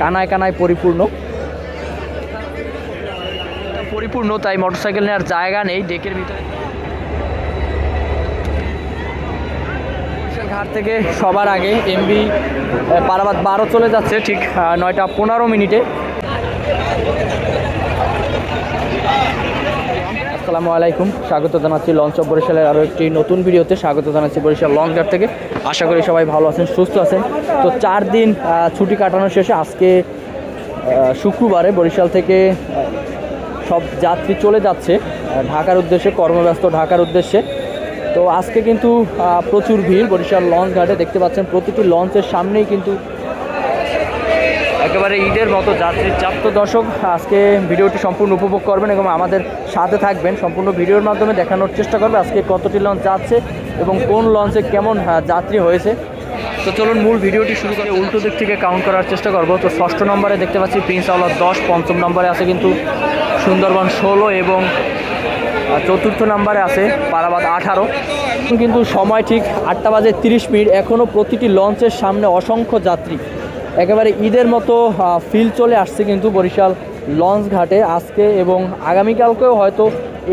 কানায় কানায় পরিপূর্ণ। পরিপূর্ণ, তাই মোটরসাইকেল নেওয়ার জায়গা নেই ডেকের ভিতরে। ঘাট থেকে সবার আগে এমবি পারাবাদ বারো চলে যাচ্ছে ঠিক নয়টা পনেরো মিনিটে। আসসালামু আলাইকুম। স্বাগত জানাচ্ছি লঞ্চ অফ বরিশালের আরও একটি নতুন ভিডিওতে। স্বাগত জানাচ্ছি বরিশাল লঞ্চ ঘাট থেকে। আশা করি সবাই ভালো আছেন, সুস্থ আছেন। তো চার দিন ছুটি কাটানো শেষে আজকে শুক্রবারে বরিশাল থেকে সব যাত্রী চলে যাচ্ছে ঢাকার উদ্দেশ্যে, কর্মব্যস্ত ঢাকার উদ্দেশ্যে। তো আজকে কিন্তু প্রচুর ভিড় বরিশাল লঞ্চ ঘাটে। দেখতে পাচ্ছেন, প্রতিটি লঞ্চের সামনেই কিন্তু একেবারে ঈদের মতো যাত্রীর চাপ তো দর্শক, আজকে ভিডিওটি সম্পূর্ণ উপভোগ করবেন এবং আমাদের সাথে থাকবেন। সম্পূর্ণ ভিডিওর মাধ্যমে দেখানোর চেষ্টা করবে আজকে কতটি লঞ্চ যাচ্ছে এবং কোন লঞ্চে কেমন যাত্রী হয়েছে। তো চলুন মূল ভিডিওটি শুরু করে উল্টো দিক থেকে কাউন্ট করার চেষ্টা করব। তো ষষ্ঠ নম্বরে দেখতে পাচ্ছি প্রিন্স আওলার দশ পঞ্চম নম্বরে আছে কিন্তু সুন্দরবন ষোলো এবং চতুর্থ নাম্বারে আছে পারাবাদ আঠারো। কিন্তু সময় ঠিক আটটা বাজে তিরিশ মিনিট। এখনও প্রতিটি লঞ্চের সামনে অসংখ্য যাত্রী। একেবারে ঈদের মতো ফিল চলে আসছে কিন্তু বরিশাল লঞ্চ ঘাটে আজকে এবং আগামীকালকেও হয়তো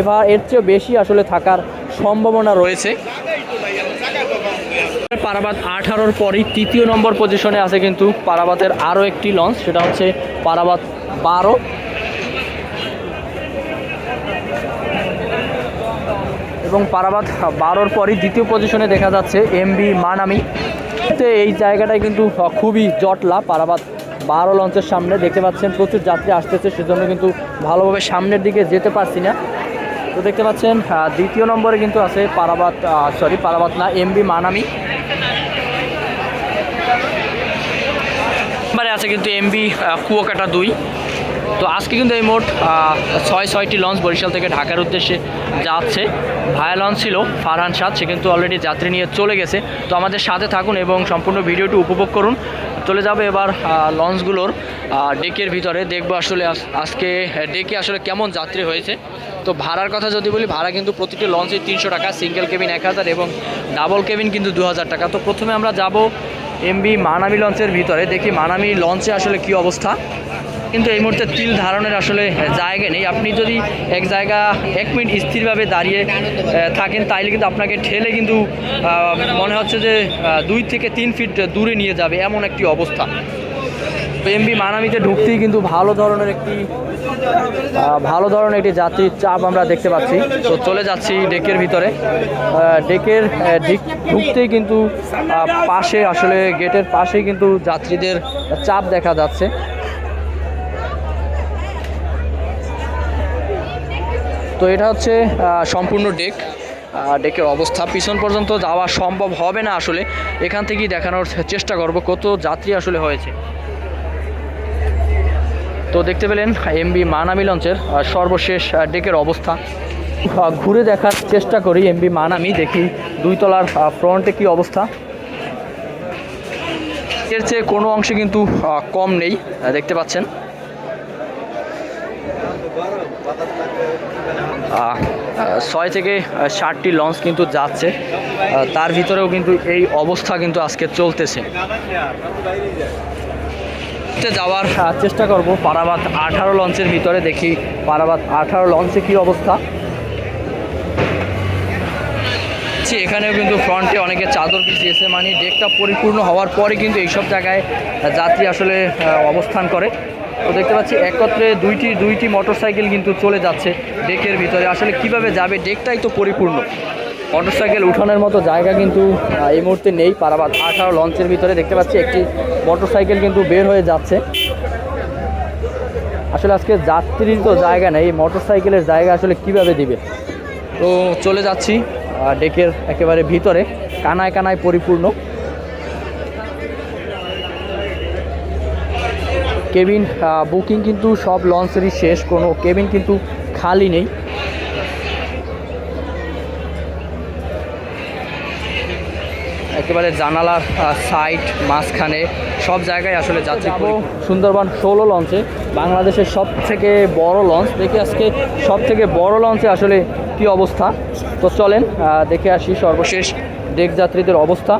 এবার এর চেয়েও বেশি আসলে থাকার সম্ভাবনা রয়েছে। পারাবাদ আঠারোর পরই তৃতীয় নম্বর পজিশনে আছে কিন্তু পারাবাদের আরও একটি লঞ্চ, সেটা হচ্ছে পারাবাদ বারো। এবং পারাবাদ বারোর পরই দ্বিতীয় পজিশনে দেখা যাচ্ছে এমবি মানামি। তো এই জায়গাটায় কিন্তু খুবই জটলা পারাবাদ বারো লঞ্চের সামনে দেখতে পাচ্ছেন, প্রচুর যাত্রী আসতেছে, সেজন্য কিন্তু ভালোভাবে সামনের দিকে যেতে পারছি না। তো দেখতে পাচ্ছেন দ্বিতীয় নম্বরে কিন্তু আছে পারাবাদ সরি পারাবাদ না এমবি মানামি। আছে কিন্তু এমবি কুয়াকাটা দুই। তো আজকে কিন্তু এই মোট ছয় ছয়টি লঞ্চ বরিশাল থেকে ঢাকার উদ্দেশ্যে যাচ্ছে। ভায়া লঞ্চ ছিল ফারহান সাদ, সে কিন্তু অলরেডি যাত্রী নিয়ে চলে গেছে। তো আমাদের সাথে থাকুন এবং সম্পূর্ণ ভিডিওটি উপভোগ করুন। চলে যাবে এবার লঞ্চগুলোর ডেকের ভিতরে। দেখব আসলে আজকে ডেকে আসলে কেমন যাত্রী হয়েছে। তো ভাড়ার কথা যদি বলি, ভাড়া কিন্তু প্রতিটি লঞ্চে তিনশো টাকা সিঙ্গেল কেবিন এক হাজার এবং ডাবল কেবিন কিন্তু দু হাজার টাকা। তো প্রথমে আমরা যাব এমবি মানামি লঞ্চের ভিতরে, দেখি মানামি লঞ্চে আসলে কি অবস্থা। কিন্তু এই মুহূর্তে তিল ধারণের আসলে জায়গা নেই। আপনি যদি এক জায়গা এক মিনিট স্থিরভাবে দাঁড়িয়ে থাকেন, তাইলে কিন্তু আপনাকে ঠেলে কিন্তু মনে হচ্ছে যে দুই থেকে তিন ফিট দূরে নিয়ে যাবে এমন একটি অবস্থা। এমবি মানামিতে ঢুকতেই কিন্তু ভালো ধরনের একটি ভালো ধরনের একটি যাত্রীর চাপ আমরা দেখতে পাচ্ছি। তো চলে যাচ্ছি ডেকের ভিতরে। ডেকের ঢুকতেই কিন্তু পাশে আসলে, গেটের পাশেই কিন্তু যাত্রীদের চাপ দেখা যাচ্ছে। তো এটা হচ্ছে সম্পূর্ণ ডেক। ডেকের অবস্থা পিছন পর্যন্ত যাওয়া সম্ভব হবে না আসলে। এখান থেকেই দেখানোর চেষ্টা করব কত যাত্রী আসলে হয়েছে। তো দেখতে পেলেন এমবি মানামি লঞ্চের সর্বশেষ ডেকের অবস্থা। ঘুরে দেখার চেষ্টা করি এমবি মানামি, দেখি দুই তলার ফ্রন্টে কি অবস্থা। এর চেয়ে কোনো অংশে কিন্তু কম নেই দেখতে পাচ্ছেন। ছয় থেকে ষাটটি লঞ্চ কিন্তু যাচ্ছে। তার ভিতরেও কিন্তু এই অবস্থা কিন্তু আজকে চলতেছে। যাওয়ার চেষ্টা করব পারাবাদ আঠারো লঞ্চের ভিতরে দেখি পারাবাদ আঠারো লঞ্চে কি অবস্থা। এখানেও কিন্তু ফ্রন্টে অনেকে চাদর বিছিয়েছে মানে ডেকটা পরিপূর্ণ হওয়ার পরে কিন্তু এইসব জায়গায় যাত্রী আসলে অবস্থান করে। তো দেখতে পাচ্ছি একত্রে দুইটি দুইটি মোটরসাইকেল কিন্তু চলে যাচ্ছে ডেকের ভিতরে। আসলে কীভাবে যাবে? ডেকটাই তো পরিপূর্ণ। মোটরসাইকেল উঠানোর মতো জায়গা কিন্তু এই মুহূর্তে নেই পারাবাদ আঠারো লঞ্চের ভিতরে দেখতে পাচ্ছি একটি মোটরসাইকেল কিন্তু বের হয়ে যাচ্ছে। আসলে আজকে যাত্রীর তো জায়গা নেই, এই মোটরসাইকেলের জায়গা আসলে কীভাবে দিবে? তো চলে যাচ্ছি ডেকের একেবারে ভিতরে। কানায় কানায় পরিপূর্ণ। কেবিন বুকিং কিন্তু সব লঞ্চেরই শেষ কোনো কেবিন কিন্তু খালি নেই। একেবারে জানালার সাইড মাঝখানে সব জায়গায় আসলে যাত্রী সুন্দরবন ষোলো লঞ্চে বাংলাদেশের সব থেকে বড় লঞ্চ। দেখি আজকে সব থেকে বড় লঞ্চে আসলে কি অবস্থা। তো চলেন দেখে আসি সর্বশেষ ডেক যাত্রীদের অবস্থা।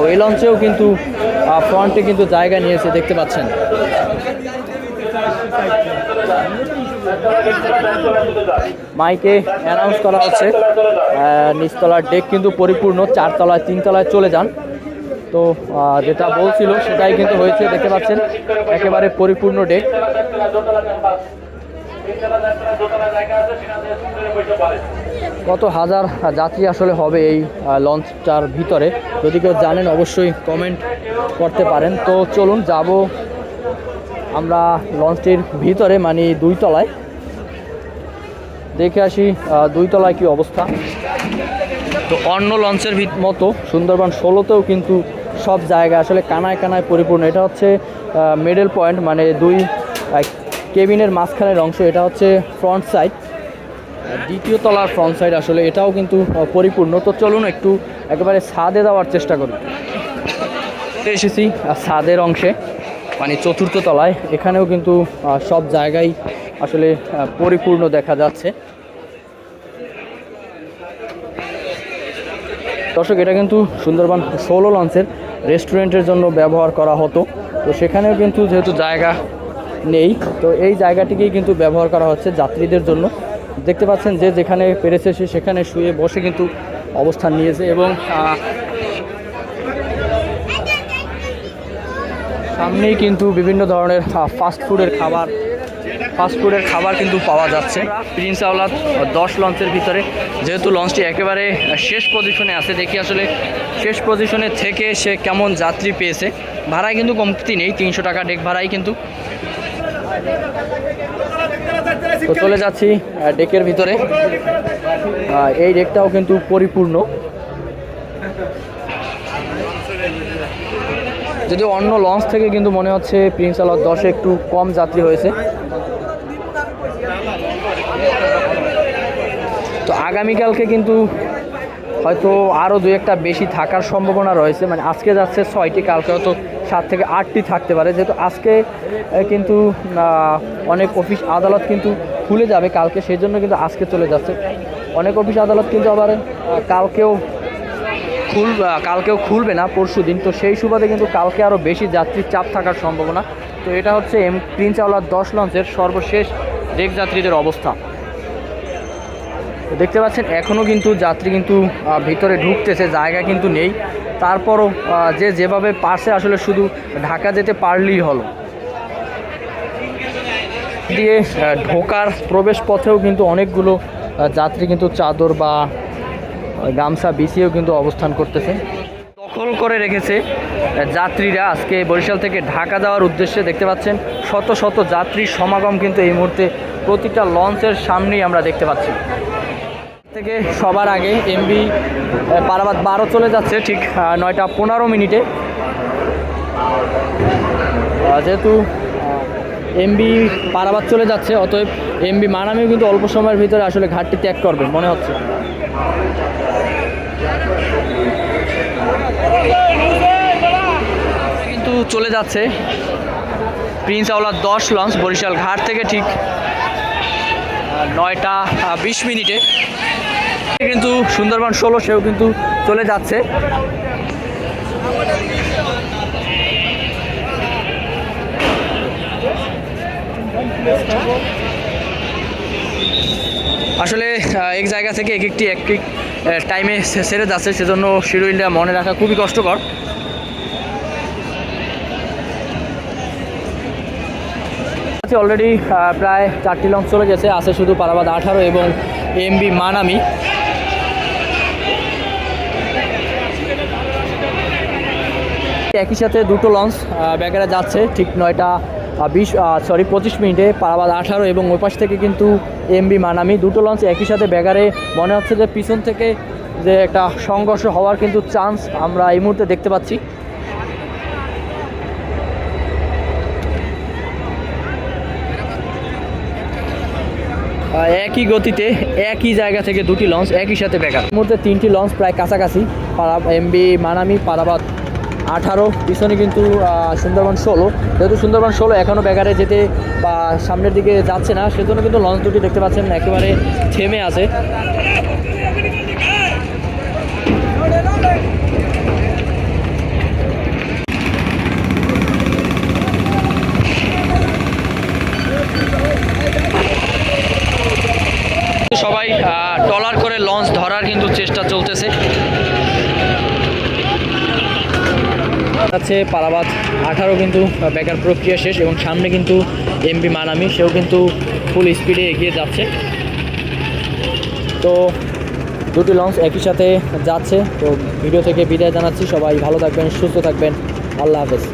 ওয়াও এই লঞ্চেও কিন্তু ফ্রন্টে কিন্তু জায়গা নিয়েছে দেখতে পাচ্ছেন। মাইকে অ্যানাউন্স করা হচ্ছে। নিচতলার ডেক কিন্তু পরিপূর্ণ, চারতলায়, তিনতলায় চলে যান। তো যেটা বলছিল, সেটাই কিন্তু হয়েছে, দেখতে পাচ্ছেন। একেবারে পরিপূর্ণ ডেক কত হাজার যাত্রী আসলে হবে এই লঞ্চটার ভিতরে? যদি কেউ জানেন, অবশ্যই কমেন্ট করতে পারেন। তো চলুন, যাব আমরা লঞ্চটির ভিতরে মানে দুই তলায়। দেখে আসি দুই তলায় কি অবস্থা। তো অন্য লঞ্চের মতো সুন্দরবন ষোলোতেও কিন্তু সব জায়গা আসলে কানায় কানায় পরিপূর্ণ। এটা হচ্ছে মিডল পয়েন্ট মানে দুই কেবিনের মাঝখানের অংশ, এটা হচ্ছে ফ্রন্ট সাইড দ্বিতীয় তলার ফ্রন্ট সাইড আসলে, এটাও কিন্তু পরিপূর্ণ। তো চলুন একটু একেবারে ছাদে দেওয়ার চেষ্টা করি। এসেছি ছাদের অংশে মানে চতুর্থ তলায়। এখানেও কিন্তু সব জায়গায় আসলে পরিপূর্ণ দেখা যাচ্ছে। দর্শক, এটা কিন্তু সুন্দরবন ষোলো লঞ্চের রেস্টুরেন্টের জন্য ব্যবহার করা হতো। তো সেখানেও কিন্তু যেহেতু জায়গা নেই। তো এই জায়গাটিকেই কিন্তু ব্যবহার করা হচ্ছে যাত্রীদের জন্য। দেখতে পাচ্ছেন যে যেখানে পেরেছে সে সেখানে শুয়ে বসে কিন্তু অবস্থান নিয়েছে এবং সামনেই কিন্তু বিভিন্ন ধরনের ফাস্ট ফুডের খাবার ফাস্ট ফুডের খাবার কিন্তু পাওয়া যাচ্ছে। প্রিন্স আওলাদ দশ লঞ্চের ভিতরে, যেহেতু লঞ্চটি একেবারে শেষ পজিশনে আছে, দেখি আসলে শেষ পজিশনে থেকে সে কেমন যাত্রী পেয়েছে। ভাড়ায় কিন্তু কমতি নেই, তিনশো টাকা ডেক ভাড়াই কিন্তু তো চলে যাচ্ছি ডেকের ভিতরে। এই ডেকটাও কিন্তু পরিপূর্ণ। যদি অন্য লঞ্চ থেকে কিন্তু মনে হচ্ছে প্রিন্স আলাদ দশে একটু কম যাত্রী হয়েছে। তো আগামীকালকে কিন্তু হয়তো আরও দু একটা বেশি থাকার সম্ভাবনা রয়েছে। মানে আজকে যাচ্ছে ছয়টি, কালকে হয়তো সাত থেকে আটটি থাকতে পারে। যেহেতু আজকে কিন্তু অনেক অফিস আদালত কিন্তু খুলে যাবে কালকে সেই জন্য কিন্তু আজকে চলে যাচ্ছে। অনেক অফিস আদালত কিন্তু আবার কালকেও খুল কালকেও খুলবে না, পরশু দিন। তো সেই সুবাদে কিন্তু কালকে আরও বেশি যাত্রীর চাপ থাকার সম্ভাবনা। তো এটা হচ্ছে এম, প্রিন্স আওলার দশ লঞ্চের সর্বশেষ ডেক যাত্রীদের অবস্থা। দেখতে পাচ্ছেন এখনও কিন্তু যাত্রী কিন্তু ভিতরে ঢুকতেছে, জায়গা কিন্তু নেই। তারপরও যে যেভাবে পারছে, আসলে শুধু ঢাকা যেতে পারলেই হলো। দিয়ে ঢোকার প্রবেশ পথেও কিন্তু অনেকগুলো যাত্রী কিন্তু চাদর বা গামছা বিছিয়েও কিন্তু অবস্থান করতেছে। দখল করে রেখেছে যাত্রীরা আজকে বরিশাল থেকে ঢাকা যাওয়ার উদ্দেশ্যে দেখতে পাচ্ছেন, শত শত যাত্রীর সমাগম কিন্তু এই মুহূর্তে প্রতিটা লঞ্চের সামনেই আমরা দেখতে পাচ্ছি। থেকে সবার আগে এমবি পারাবাদ বারো চলে যাচ্ছে ঠিক নয়টা পনেরো মিনিটে। যেহেতু এমবি পারাবাদ চলে যাচ্ছে, অতএব এমবি মানামিও কিন্তু অল্প সময়ের ভিতরে আসলে ঘাটটি ত্যাগ করবে, মনে হচ্ছে। কিন্তু চলে যাচ্ছে। প্রিন্স আওলার দশ লঞ্চ বরিশাল ঘাট থেকে ঠিক নয়টা বিশ মিনিটে। কিন্তু সুন্দরবন ষোলো, সেও কিন্তু চলে যাচ্ছে। আসলে এক জায়গা থেকে এক একটি, এক টাইমে সেরে যাচ্ছে, সেজন্য শিডিউলটা মনে রাখা খুবই কষ্টকর। অলরেডি প্রায় চারটি লঞ্চ চলে গেছে। আছে শুধু পারাবাদ আঠারো এবং এমবি মানামি। একই সাথে দুটো লঞ্চ ব্যাগেরা যাচ্ছে ঠিক নয়টা বিশ সরি পঁচিশ মিনিটে পারাবাদ আঠারো এবং ওই পাশ থেকে কিন্তু এমবি মানামি। দুটো লঞ্চ একই সাথে ব্যাগারে। মনে হচ্ছে যে পিছন থেকে যে একটা সংঘর্ষ হওয়ার কিন্তু চান্স আমরা এই মুহূর্তে দেখতে পাচ্ছি। একই গতিতে একই জায়গা থেকে দুটি লঞ্চ একই সাথে বেকার মধ্যে তিনটি লঞ্চ প্রায় কাছাকাছি। পারা এমবি মানামি পারাবাদ আঠারো, পিছনে কিন্তু সুন্দরবন ষোলো। যেহেতু সুন্দরবন ষোলো এখনও বেকারে যেতে বা সামনের দিকে যাচ্ছে না, সেজন্য কিন্তু লঞ্চ দুটি দেখতে পাচ্ছেন, একেবারে থেমে আছে টলার করে লঞ্চ ধরার কিন্তু চেষ্টা চলতেছে আছে পালাবাদ আঠারো কিন্তু বেকার প্রক্রিয়া শেষ এবং সামনে কিন্তু এমবি মানামি, সেও কিন্তু ফুল স্পিডে এগিয়ে যাচ্ছে। তো দুটি লঞ্চ একই সাথে যাচ্ছে। তো ভিডিও থেকে বিদায় জানাচ্ছি, সবাই ভালো থাকবেন, সুস্থ থাকবেন। আল্লাহ হাফেজ।